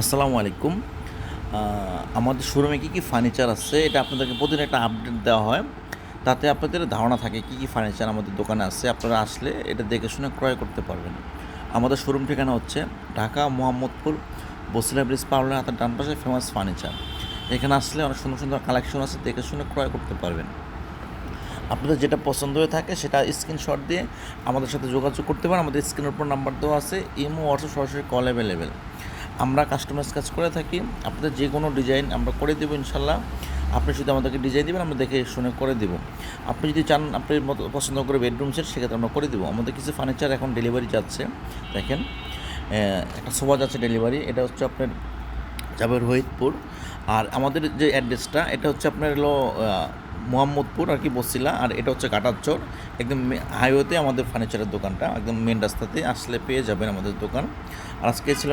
আসসালামু আলাইকুম। আমাদের শোরুমে কী কী ফার্নিচার আছে, এটা আপনাদেরকে প্রতিদিন একটা আপডেট দেওয়া হয়। তাতে আপনাদের ধারণা থাকে কী কী ফার্নিচার আমাদের দোকানে আছে, আপনারা আসলে এটা দেখে শুনে ক্রয় করতে পারবেন। আমাদের শোরুম ঠিকানা হচ্ছে ঢাকা মোহাম্মদপুর বসিলা ব্রিজ পাওয়ার হাতের ডান পাশে ফেমাস ফার্নিচার এখানে আসলে অনেক সুন্দর সুন্দর কালেকশন আছে, দেখে শুনে ক্রয় করতে পারবেন। আপনাদের যেটা পছন্দ হয়ে থাকে সেটা স্ক্রিনশট দিয়ে আমাদের সাথে যোগাযোগ করতে পারেন। আমাদের স্ক্রিনের উপর নাম্বার দেওয়া আছে, ইমো হোয়াটসঅ্যাপ সরাসরি কল অ্যাভেলেবেল আমরা কাস্টমাইজ কাজ করে থাকি, আপনাদের যে কোনো ডিজাইন আমরা করে দেবো ইনশাল্লাহ। আপনি শুধু আমাদেরকে ডিজাইন দেবেন, আমরা দেখে শুনে করে দেবো। আপনি যদি চান আপনি মতো পছন্দ করে বেডরুম সেট সেক্ষেত্রে আমরা করে দেবো। আমাদের কিছু ফার্নিচার এখন ডেলিভারি যাচ্ছে, দেখেন। একটা সোফা যাচ্ছে ডেলিভারি এটা হচ্ছে আপনার যাবে রোহিতপুর আর আমাদের যে অ্যাড্রেসটা এটা হচ্ছে আপনার হলো মোহাম্মদপুর আর কি বসিলা, আর এটা হচ্ছে কাটারচর একদম হাইওয়েতে আমাদের ফার্নিচারের দোকানটা, একদম মেন রাস্তাতে আসলে পেয়ে যাবেন আমাদের দোকান। আর আজকে ছিল